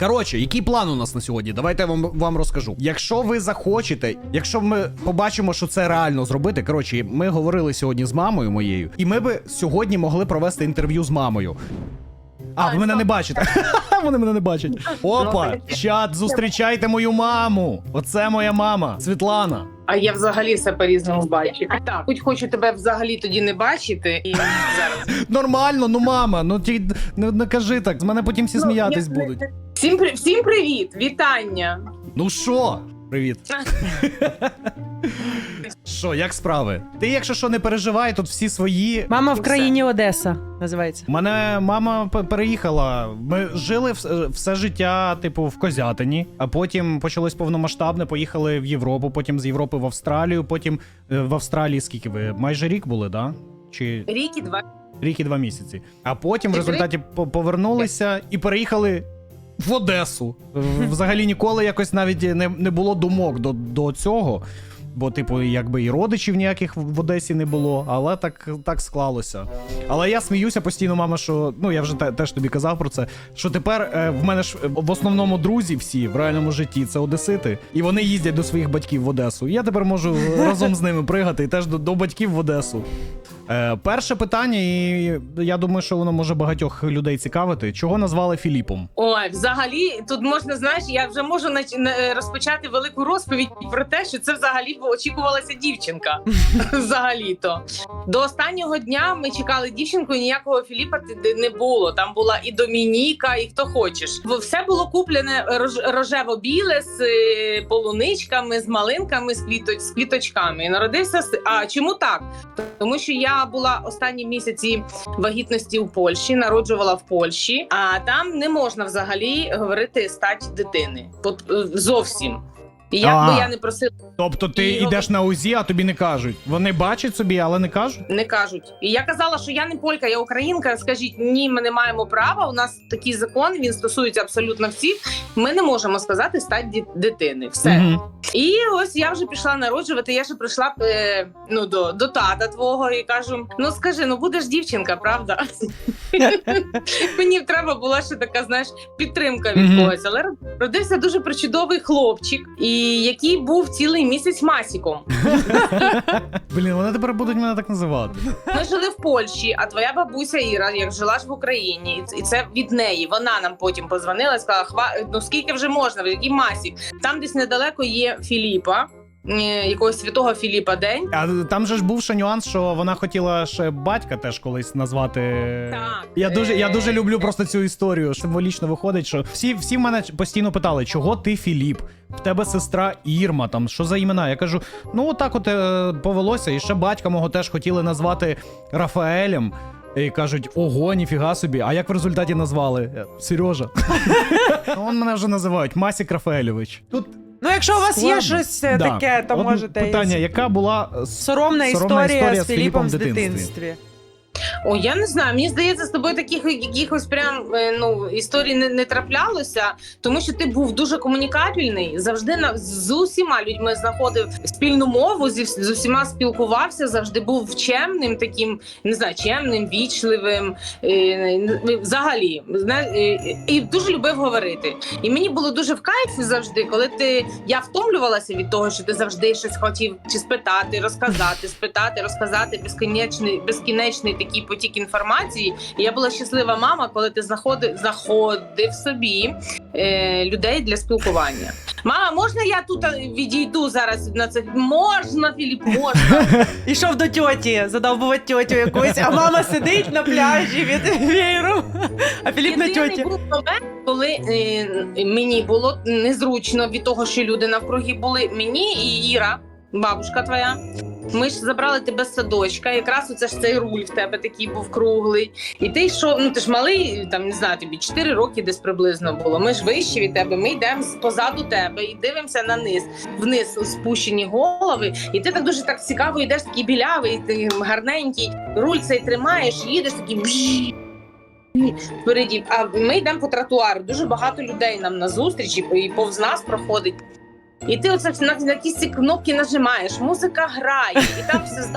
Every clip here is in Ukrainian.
Коротше, який план у нас на сьогодні? Давайте я вам, вам розкажу. Якщо ви захочете, якщо ми побачимо, що це реально зробити. Коротше, ми говорили сьогодні з мамою моєю, і ми би сьогодні могли провести інтерв'ю з мамою. А, ви мене не бачите. Вони мене не бачать. Опа, чат, зустрічайте мою маму. Оце моя мама, Світлана. А я взагалі все по-різному бачу. Так, хоч хочу тебе взагалі тоді не бачити, і зараз. Нормально, ну мама, ну ті не, не кажи так, з мене потім всі Ну, сміятись будуть. Всім, при- всім привіт, вітання. Ну що? Привіт. Що, як справи? Ти, якщо що, не переживай, тут всі свої. Мама в країні Одеса називається. Мене мама п- переїхала. Ми жили вс- все життя, типу, в Козятині, а потім почалось повномасштабне, поїхали в Європу, потім з Європи в Австралію, потім е, в Австралії скільки ви? Майже рік були, да? Чи Рік і два. рік і два місяці. А потім в Ти результаті по- повернулися і переїхали в Одесу. Взагалі ніколи якось навіть не, не було думок до, до цього. Бо, типу, якби і родичів ніяких в Одесі не було, але так, так склалося. Але я сміюся постійно, мама, що ну я вже те- теж тобі казав про це. Що тепер е, в мене ж е, в основному друзі всі в реальному житті це одесити, і вони їздять до своїх батьків в Одесу. Я тепер можу разом з ними пригати і теж до, до батьків в Одесу. Е, перше питання, і я думаю, що воно може багатьох людей цікавити. Чого назвали Філіпом? Ой, взагалі, тут можна, знаєш, я вже можу на- розпочати велику розповідь про те, що це взагалі очікувалася дівчинка. Взагалі-то. До останнього дня ми чекали дівчинку, і ніякого Філіпа не було. Там була і Домініка, і хто хочеш. Все було куплене рож- рожево-біле з е, полуничками, з малинками, з, квіто- з квіточками. І народився А чому так? Тому що я була останні місяці вагітності у Польщі, народжувала в Польщі, а там не можна взагалі говорити стать дитини. Е, зовсім. І як би я не просила, Тобто ти І- йдеш на УЗІ, а тобі не кажуть. Вони бачать собі, але не кажуть. не кажуть. І я казала, що я не полька, я українка. Скажіть, ні, ми не маємо права. У нас такий закон, він стосується абсолютно всіх. Ми не можемо сказати стать ді- дитини. Все. Мгм. І ось я вже пішла народжувати. Я ще прийшла е, ну, до, до тата твого і кажу: ну скажи, ну будеш дівчинка, правда? Мені треба була ще така, знаєш, підтримка від Мгм. когось. Але родився дуже причудовий хлопчик, і який був цілий місяць масіком. Блін, вони тепер будуть мене так називати. Ми жили в Польщі, а твоя бабуся Іра, як жила ж в Україні, і це- від неї. Вона нам потім позвонила і сказала: Хва ну скільки вже можна, який масік? Там десь недалеко є Філіпа. Якогось святого Філіпа день. А там же ж був ще нюанс, що вона хотіла ще батька теж колись назвати. Так. Я дуже, я Е, дуже люблю просто цю історію. Символічно виходить, що всі, всі в мене постійно питали, чого ти Філіп? В тебе сестра Ірма, там що за імена? Я кажу: ну отак от е, повелося, і ще батька мого теж хотіли назвати Рафаелем. І кажуть, ого, ніфіга собі. А як в результаті назвали? Сережа. Ну, Он мене вже називають Масік Рафаельович. Тут Ну, якщо у вас складно. є щось е, Да. таке, то От можете. Питання, яка була с- Соромна, Соромна історія, історія з Філіпом в в дитинстві. О, я не знаю. Мені здається, з тобою таких якихось прям е, ну історій не, не траплялося, тому що ти був дуже комунікабельний. Завжди на з усіма людьми знаходив спільну мову, зі з усіма спілкувався. Завжди був чемним, таким не знаю, чемним, вічливим. е, е, Взагалі, і дуже любив говорити. І мені було дуже в кайф завжди, коли ти я втомлювалася від того, що ти завжди щось хотів чи спитати, розказати, спитати, розказати безкінечний, безкінечний такий потік інформації. І я була щаслива мама, коли ти знаходив знаходив собі е, людей для спілкування. Мама, можна я тут е, відійду зараз на це? Можна, Філіп, можна. Ішов до тьоті, задовбувати тьотю якусь, а мама сидить на пляжі від веєру, а Філіп на тьоті. був момент, коли е, мені було незручно від того, що люди навкруги були. Мені і Іра, бабушка твоя. Ми ж забрали тебе з садочка. Якраз оце ж цей руль в тебе такий був круглий. І ти йшов, ну ти ж малий, там не знаю, тобі 4 роки десь приблизно було. Ми ж вищі від тебе. Ми йдемо позаду тебе і дивимося на низ, вниз спущені голови. І ти так дуже так цікаво йдеш, такий білявий, ти гарненький. Руль цей тримаєш, їдеш такий. бжж, впереді. А ми йдемо по тротуару. Дуже багато людей нам на зустрічі і повз нас проходить. І ти оце на, на якісь ці кнопки нажимаєш, музика грає, і там все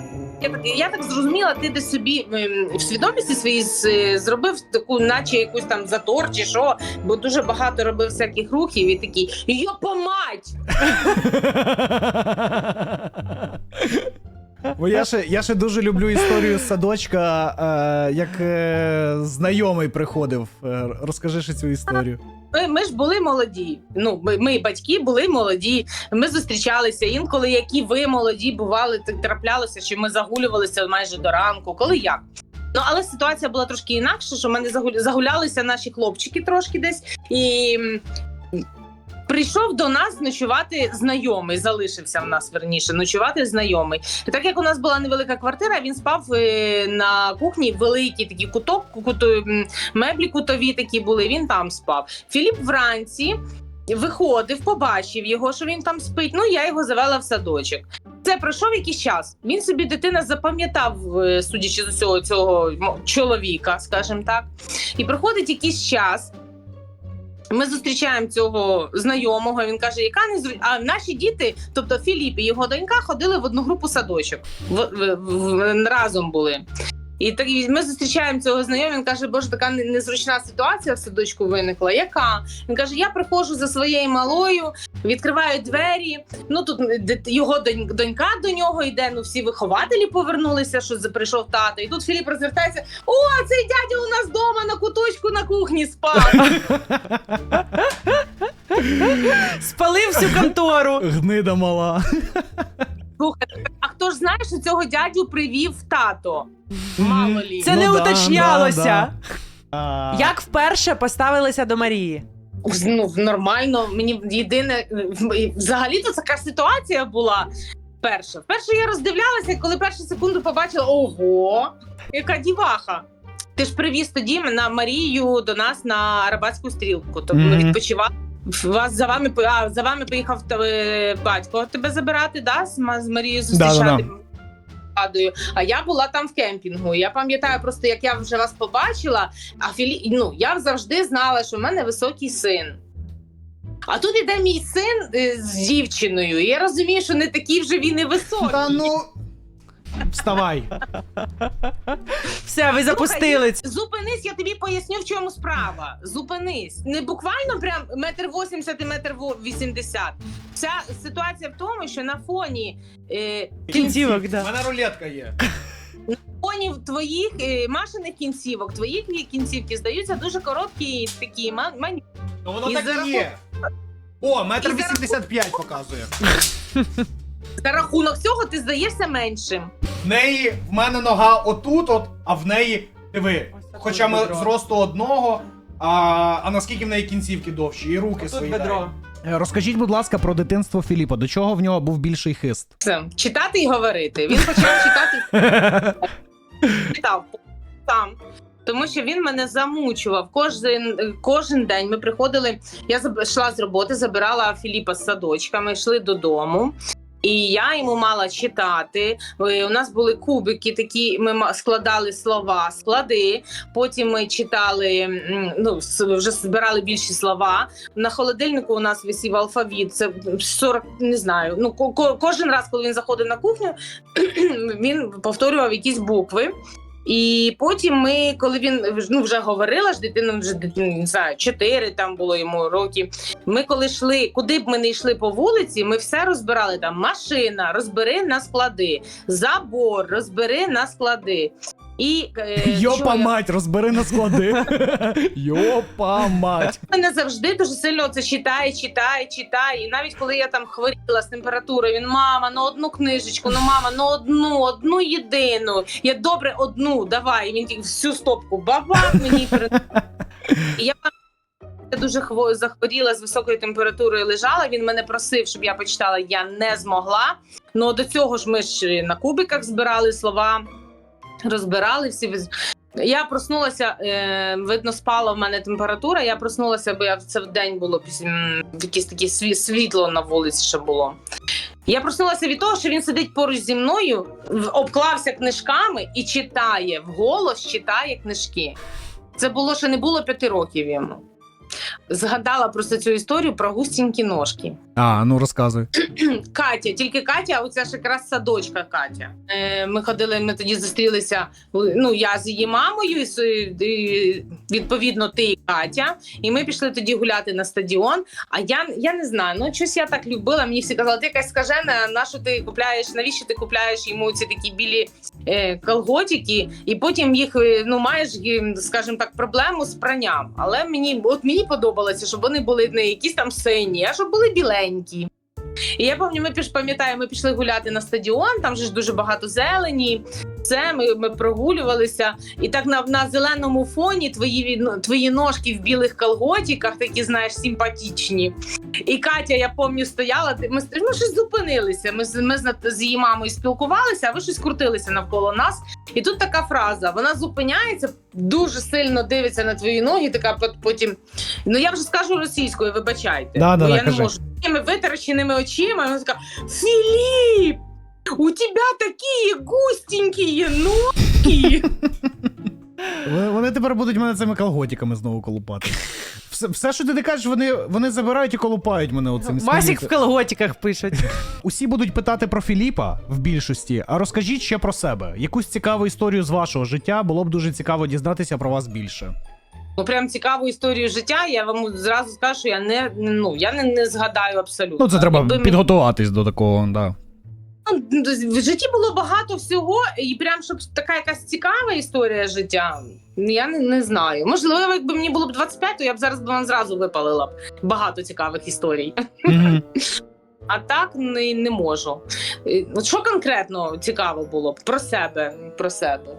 Я так, я так зрозуміла, ти десь собі ем, в свідомості своїй зробив таку, наче якусь там затор чи що, бо дуже багато робив всяких рухів і такий йопа мать! Бо я ще, я ще дуже люблю історію садочка, е, як е, знайомий приходив. Е, розкажи ще цю історію. Ми, ми ж були молоді. Ну, ми, ми батьки були молоді. Ми зустрічалися. Інколи, які ви молоді бували, так траплялося, що ми загулювалися майже до ранку. Коли як? Ну але ситуація була трошки інакша, що в мене загуля- загулялися наші хлопчики трошки десь і. Прийшов до нас ночувати знайомий, залишився в нас верніше ночувати знайомий. І так як у нас була невелика квартира, він спав е, на кухні великий такий куток, куто, меблі кутові такі були. Він там спав. Філіп вранці виходив, побачив його, що він там спить. Ну я його завела в садочок. Це пройшов якийсь час. Він собі дитина запам'ятав, е, судячи з усього цього чоловіка, скажімо так. І проходить якийсь час. Ми зустрічаємо цього знайомого. Він каже, яка не зру... А наші діти, тобто Філіп і його донька, ходили в одну групу садочок. В, в, в, разом були. І так і ми зустрічаємо цього знайомого. Він каже, боже, така незручна ситуація в садочку виникла. Яка? Він каже: я приходжу за своєю малою, відкриваю двері. Ну тут його донь- донька до нього йде. Ну всі вихователі повернулися, що прийшов тато. І тут Філіп розвертається: О, цей дядя у нас вдома на куточку на кухні спав. Спалив всю контору. Гнида мала. Слухай, а хто ж знає, що цього дядю привів тато? Мало лі. Це Ну не да, уточнялося. да, да. Як вперше поставилися до Марії? Ну, нормально. Мені єдине, взагалі то така ситуація була. Перша. Вперше я роздивлялася, коли першу секунду побачила: ого, яка діваха. Ти ж привіз тоді на Марію до нас на Арабатську стрілку. Тобто ми Мгм. відпочивали. Вас за вами а, за вами поїхав е, батько тебе забирати, да? З, Ма- з Марією зустрічати. Згадую. А я була там в кемпінгу. Я пам'ятаю просто, як я вже вас побачила. А Філі... ну, я завжди знала, що в мене високий син. А тут іде мій син е, з дівчиною. І я розумію, що не такий вже він і високий. Та ну. Вставай. Все, ви запустили. Зупинись, я тобі поясню, в чому справа. Зупинись. Не буквально прям метр вісімдесят і метр во- вісімдесят. Вся ситуація в тому, що на фоні е, Кінцівок, У да. мене рулетка є. фоні твоїх е, машиних кінцівок, твої кінцівки здаються дуже короткі і такі ма- мані. Ну воно І так і є. О, метр І вісімдесят п'ять показує. За рахунок цього ти здаєшся меншим. В неї в мене нога отут, от, а в неї. Диви. Ось Хоча ми бедро. зросту одного, а, а наскільки в неї кінцівки довші, і руки свої. дай. Е, Розкажіть, будь ласка, про дитинство Філіпа. До чого в нього був більший хист? Це читати і говорити. Він почав читати читав сам. Тому що він мене замучував кожен кожен день. Ми приходили. Я заб- йшла з роботи, забирала Філіпа з садочка. Ми йшли додому. І я йому мала читати. Е, У нас були кубики, такі ми складали слова, склади. Потім ми читали, ну вже збирали більші слова. На холодильнику у нас висів алфавіт. Це 40, не знаю. Ну ко- ко- кожен раз, коли він заходив на кухню, він повторював якісь букви. І потім ми, коли він ну, вже говорила ж дитина, вже не знаю, 4 там було йому роки. Ми коли йшли, куди б ми не йшли по вулиці, ми все розбирали там машина, розбери на склади, забор, розбери на склади. І е, Йопа я- мать, розбери на склади. Йопа мать. мене завжди дуже сильно це читає, читає, читає. І навіть коли я там хворіла з температурою, він мама, ну одну книжечку, ну мама, ну одну, одну єдину. Я добре одну, давай. І він тільки всю стопку бабах мені перед. І я я дуже хво- захворіла з високою температурою, лежала. Він мене просив, щоб я почитала. Я не змогла. Ну до цього ж ми ж на кубиках збирали слова, розбирали всі. я проснулася, е, видно, спала в мене температура. Я проснулася, бо я це в день було якесь таке сві- світло на вулиці ще було. Я проснулася від того, що він сидить поруч зі мною, обклався книжками і читає вголос, читає книжки. Це було ще не було п'яти років йому. Згадала просто цю історію про густінькі ножки. А, ну розказуй. Катя, тільки Катя, а оця ж якраз садочка Катя. Е, ми ходили, ми тоді зустрілися. Ну, я з її мамою, і, з- і, відповідно, ти і Катя. І ми пішли тоді гуляти на стадіон. А я, я не знаю, ну щось я так любила. Мені всі казали, ти якась скажена, на що ти купляєш, навіщо ти купляєш йому ці такі білі колготики, і потім їх е, ну маєш, е, скажімо так, проблему з пранням. Але мені от мені подобалося, щоб вони були не якісь там сині, а щоб були біленькі. І я пам'ятаю, ми пам'ятаю, ми пішли гуляти на стадіон, там же ж дуже багато зелені. Це ми, ми прогулювалися, і так на, на зеленому фоні твої ну, твої ножки в білих колготиках, такі знаєш, симпатичні. І Катя, я пам'ятаю, стояла. Ми, ми щось зупинилися. Ми, ми з, її мамою спілкувалися, а ви щось крутилися навколо нас. І тут така фраза: вона зупиняється, дуже сильно дивиться на твої ноги. Така потім. Ну я вже скажу російською, вибачайте. Да, да, бо да, я не кажи. можу такими витраченими очима. Вона така: Філіп! У тебя такі густенькі ноги. Вони, вони тепер будуть мене цими колготиками знову колупати. Все, все, що ти не кажеш, вони, вони забирають і колупають мене оцим. Масік в колготиках пишуть. Усі будуть питати про Філіпа в більшості, а розкажіть ще про себе. Якусь цікаву історію з вашого життя було б дуже цікаво дізнатися про вас більше. Ну прям цікаву історію життя. Я вам зразу скажу, що я не ну я не, не згадаю абсолютно. Ну, це треба Якби мені- підготуватись до такого, да. Ну, В житті було багато всього, і прям щоб така якась цікава історія життя. Я не, не знаю. Можливо, якби мені було б 25, то я б зараз б вам зразу випалила б багато цікавих історій. Мгм. А так не, не можу. Е, От що конкретно цікаво було б про себе? Про себе.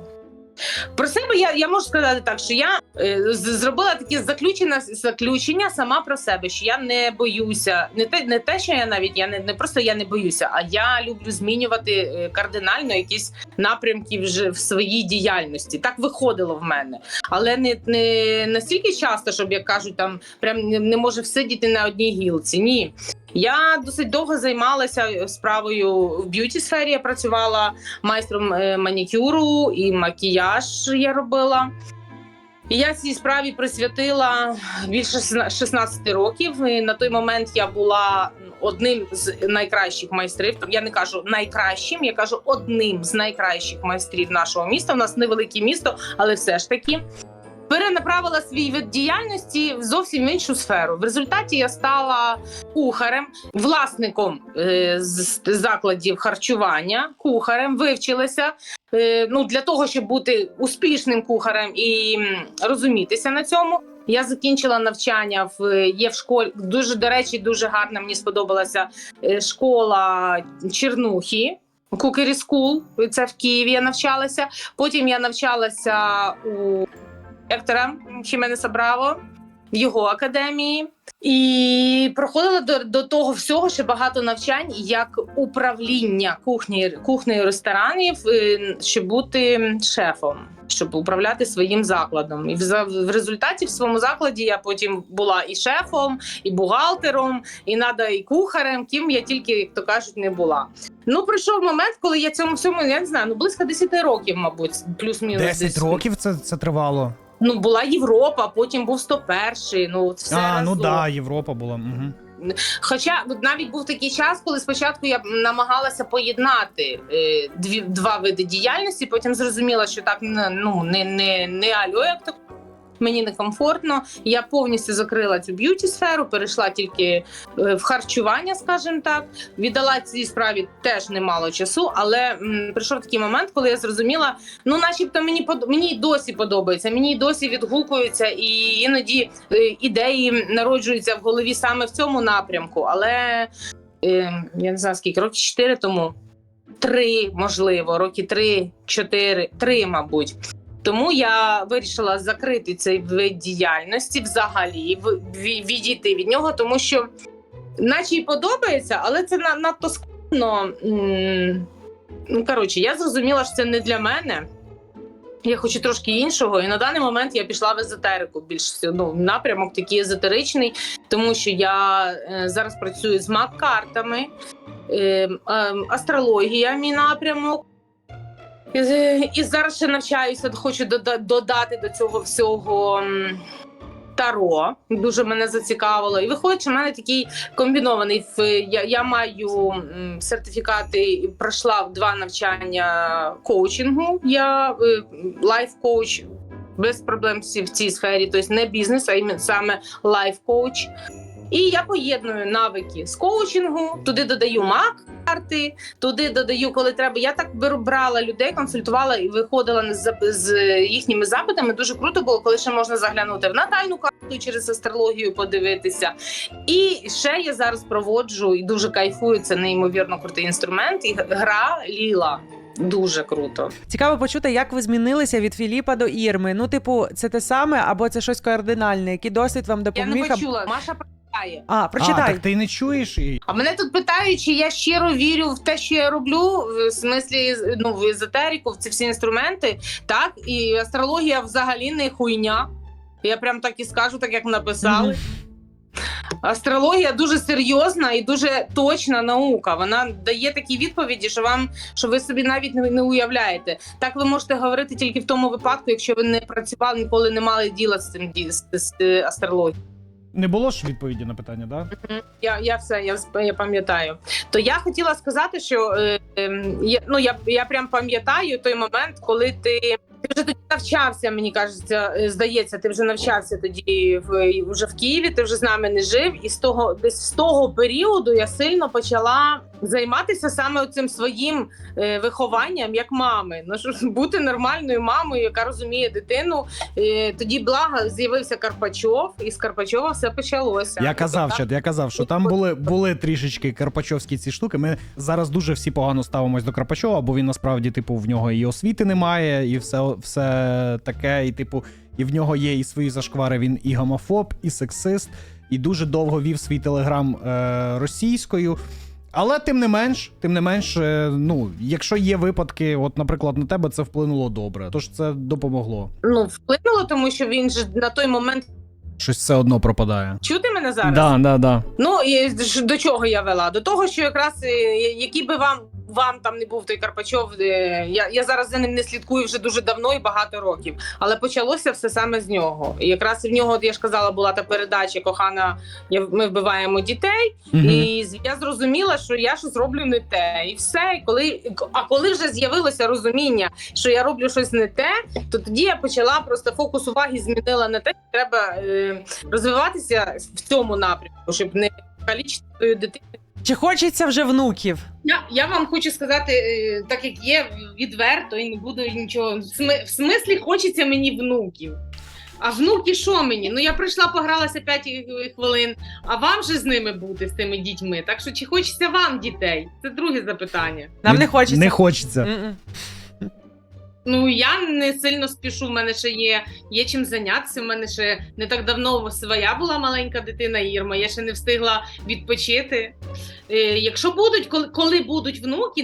Про себе я, я можу сказати так, що я е, зробила таке заключення, заключення сама про себе, що я не боюся. Не те, не те, що я навіть я не, не просто я не боюся, а я люблю змінювати е, кардинально якісь напрямки вже в своїй діяльності. Так виходило в мене. Але не, не настільки часто, щоб як кажуть, там прям не, може всидіти на одній гілці. Ні. Я досить довго займалася справою в б'юті сфері. Я працювала майстром е, манікюру і макіяж я робила. І я цій справі присвятила більше сна- 16 років. І на той момент я була одним з найкращих майстрів. Я не кажу найкращим, я кажу одним з найкращих майстрів нашого міста. У нас невелике місто, але все ж таки. Перенаправила свій вид діяльності в зовсім іншу сферу. В результаті я стала кухарем, власником е, з- закладів харчування, кухарем, вивчилася. Е, ну, для того, щоб бути успішним кухарем і розумітися на цьому. Я закінчила навчання в є в школі. Дуже до речі, дуже гарна. Мені сподобалася е, школа Чернухи. Cookery School, це в Києві я навчалася. Потім я навчалася у Ектора Хіменеса Браво в його академії. І проходила до, до того всього ще багато навчань як управління кухні, кухнею ресторанів, е, щоб бути шефом, щоб управляти своїм закладом. І в, в результаті в своєму закладі я потім була і шефом, і бухгалтером, і надо, і кухарем, ким я тільки, як то кажуть, не була. Ну, прийшов момент, коли я цьому всьому, я не знаю, ну близько 10 років, мабуть, плюс-мінус. 10 років це, це тривало. Ну, була Європа, потім був 101, ну от все а, ну разом. да, Європа була. Угу. Хоча навіть був такий час, коли спочатку я намагалася поєднати е, дві два види діяльності, потім зрозуміла, що так ну не, не, не альо, як то мені некомфортно. Я повністю закрила цю б'юті сферу, перейшла тільки е, в харчування, скажімо так. Віддала цій справі теж немало часу, але м, прийшов такий момент, коли я зрозуміла, ну, начебто, мені мені досі подобається, мені досі відгукується, і іноді е, ідеї народжуються в голові саме в цьому напрямку. Але е, я не знаю скільки років 4 тому. Три, можливо, роки три, чотири, три, мабуть. Тому я вирішила закрити цей вид діяльності взагалі, відійти від нього, тому що, наче й подобається, але це на- надто складно. Ну, коротше, я зрозуміла, що це не для мене. Я хочу трошки іншого, і на даний момент я пішла в езотерику. Більш ну, напрямок такий езотеричний, тому що я е, зараз працюю з мак-картами, е, е, астрологія мій напрямок. І, зараз ще навчаюся, хочу дода- додати до цього всього Таро дуже мене зацікавило. І виходить, що в мене такий комбінований. Я, я маю сертифікати, пройшла два навчання коучингу. Я е, лайф-коуч без проблем в цій сфері, тобто не бізнес, а саме лайф-коуч. І я поєдную навики з коучингу, туди додаю мак карти, туди додаю, коли треба. Я так брала людей, консультувала і виходила з, з їхніми запитами. Дуже круто було, коли ще можна заглянути в натальну карту через астрологію подивитися. І ще я зараз проводжу і дуже кайфую. Це неймовірно крутий інструмент. І гра Ліла. Дуже круто. Цікаво почути, як ви змінилися від Філіпа до Ірми. Ну, типу, це те саме або це щось кардинальне, який досвід вам Я не почула. Маша прочитає. А, А, прочитай. так ти не чуєш і. А мене тут питають, чи я щиро вірю в те, що я роблю, в смислі ну, в езотерику, в ці всі інструменти. Так, і астрологія взагалі не хуйня. Я прям так і скажу, так як написали. Астрологія дуже серйозна і дуже точна наука. Вона дає такі відповіді, що вам що ви собі навіть не, не уявляєте. Так ви можете говорити тільки в тому випадку, якщо ви не працювали, ніколи не мали діла з цим з, з астрологією. Не було ж відповіді на питання. Да? Я, я все, я, я пам'ятаю. То я хотіла сказати, що е, е, ну, я, я прям пам'ятаю той момент, коли ти, ти вже тоді навчався, мені кажеться, е, здається, ти вже навчався тоді в, вже в Києві, ти вже з нами не жив. І з того, десь з того періоду я сильно почала займатися саме цим своїм е, вихованням як мами. Ну, що ж, бути нормальною мамою, яка розуміє дитину. Е, тоді благо з'явився Карпачов, і з Карпачова все почалося. Я казав, що я казав, що там були, були трішечки карпачовські ці штуки. Ми зараз дуже всі погано ставимось до Карпачова, бо він насправді, типу, в нього і освіти немає, і все, все таке, і типу, і в нього є і свої зашквари. Він і гомофоб, і сексист, і дуже довго вів свій телеграм е, російською. Але тим не менш, тим не менш, е, ну, якщо є випадки, от, наприклад, на тебе це вплинуло добре, тож це допомогло. ну вплинуло, тому що він же на той момент Щось все одно пропадає. чути мене зараз. Да, да, да. Ну і до чого я вела? До того, що якраз е, який би вам вам там не був той Карпачов, е, я, я зараз за ним не слідкую вже дуже давно і багато років. Але почалося все саме з нього. І якраз в нього, я ж казала, була та передача кохана. Ми вбиваємо дітей. Мгм. І я зрозуміла, що я щось роблю не те, і все. І коли а коли вже з'явилося розуміння, що я роблю щось не те, то тоді я почала просто фокус уваги змінила на те, що треба е, розвиватися в цьому напрямку, щоб не калічити свою дитину. Чи хочеться вже внуків? Я, я вам хочу сказати, е, так як є відверто, і не буду нічого. В, смислі хочеться мені внуків. А внуки що мені? Ну я прийшла, погралася 5 хвилин, а вам же з ними бути, з тими дітьми. Так що чи хочеться вам дітей? Це друге запитання. Нам не хочеться. Не хочеться. М-м. Ну я не сильно спішу. В мене ще є, є чим зайнятися. В мене ще не так давно своя була маленька дитина Ірма. Я ще не встигла відпочити. Е, якщо будуть, коли, коли будуть внуки,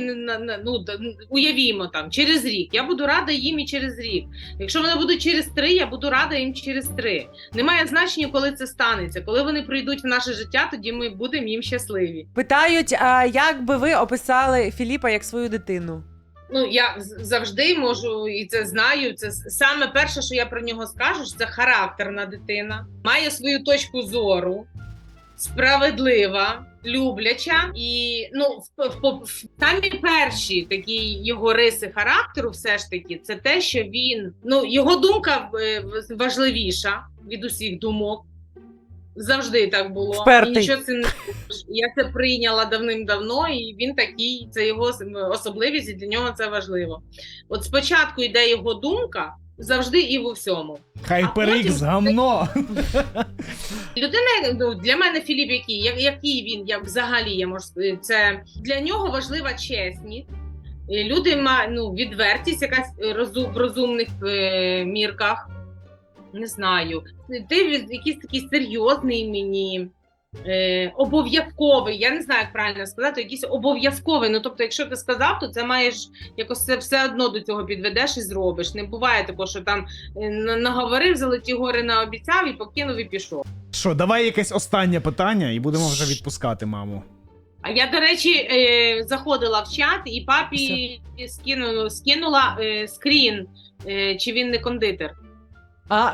ну уявімо там через рік. Я буду рада їм і через рік. Якщо вони будуть через три, я буду рада їм через три. Немає значення, коли це станеться. Коли вони прийдуть в наше життя, тоді ми будемо їм щасливі. Питають, а як би ви описали Філіпа як свою дитину? Ну я завжди можу і це знаю. Це саме перше, що я про нього скажу, що це характерна дитина, має свою точку зору, справедлива, любляча. І ну, в, в, в, самі перші такі його риси характеру, все ж таки, це те, що він ну його думка е, важливіша від усіх думок. Завжди так було. Впертий. І нічого це не я це прийняла давним-давно, і він такий, це його особливість, і для нього це важливо. От спочатку йде його думка завжди і в усьому. Потім- гамно. Людина ну, для мене Філіп, який, як- який він, як взагалі я можу це для нього важлива чесність. Люди ма ну, відвертість, якась е, розум, в розумних е, мірках. Не знаю. Ти якийсь такий серйозний мені. Е, обов'язковий, я не знаю, як правильно сказати, якийсь обов'язковий. Ну тобто, якщо ти сказав, то це маєш якось це все одно до цього підведеш і зробиш. Не буває такого, що там е, наговорив, золоті гори наобіцяв і покинув і пішов. Що, давай якесь останнє питання і будемо вже відпускати маму. А я, до речі, е, заходила в чат і папі скинула, скинула е, скрін, е, чи він не кондитер. А,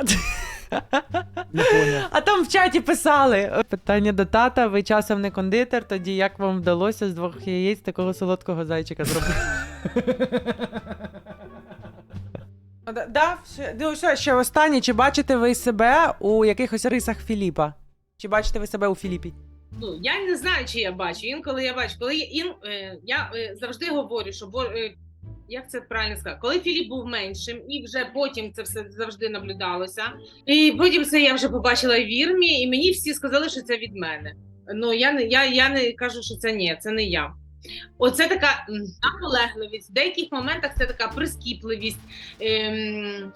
Не. А там в чаті писали. Питання до тата, ви часом не кондитер, тоді як вам вдалося з двох яєць такого солодкого зайчика зробити? Да, да, ще- ну що, ще останнє. Чи бачите ви себе у якихось рисах Філіпа? Чи бачите ви себе у Філіпі? Ну я не знаю, чи я бачу. Інколи я бачу, коли я ін е, я е, завжди говорю, що бо е, як це правильно сказати, коли Філіп був меншим, і вже потім це все завжди наблюдалося. І потім це я вже побачила в вірмі, і мені всі сказали, що це від мене. Ну я не я, я не кажу, що це ні, це не я. Оце така наполегливість. В деяких моментах це така прискіпливість. Ем,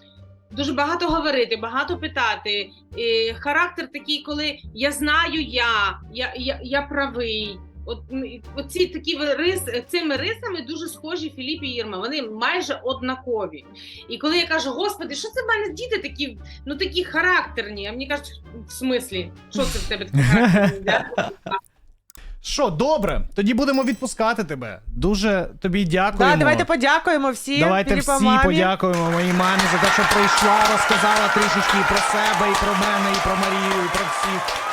Дуже багато говорити, багато питати. Е, характер такий, коли я знаю я, я, я, я правий. От оці такі рис, цими рисами дуже схожі Філіп і Єрма. Вони майже однакові. І коли я кажу, господи, що це в мене діти такі, ну такі характерні? А мені кажуть, в смислі, що це в тебе таке характерні? Що, добре, тоді будемо відпускати тебе. Дуже тобі дякуємо. Да, давайте подякуємо всім. Давайте Філіпа всі мамі. подякуємо моїй мамі за те, що прийшла, розказала трішечки і про себе, і про мене, і про Марію, і про всіх.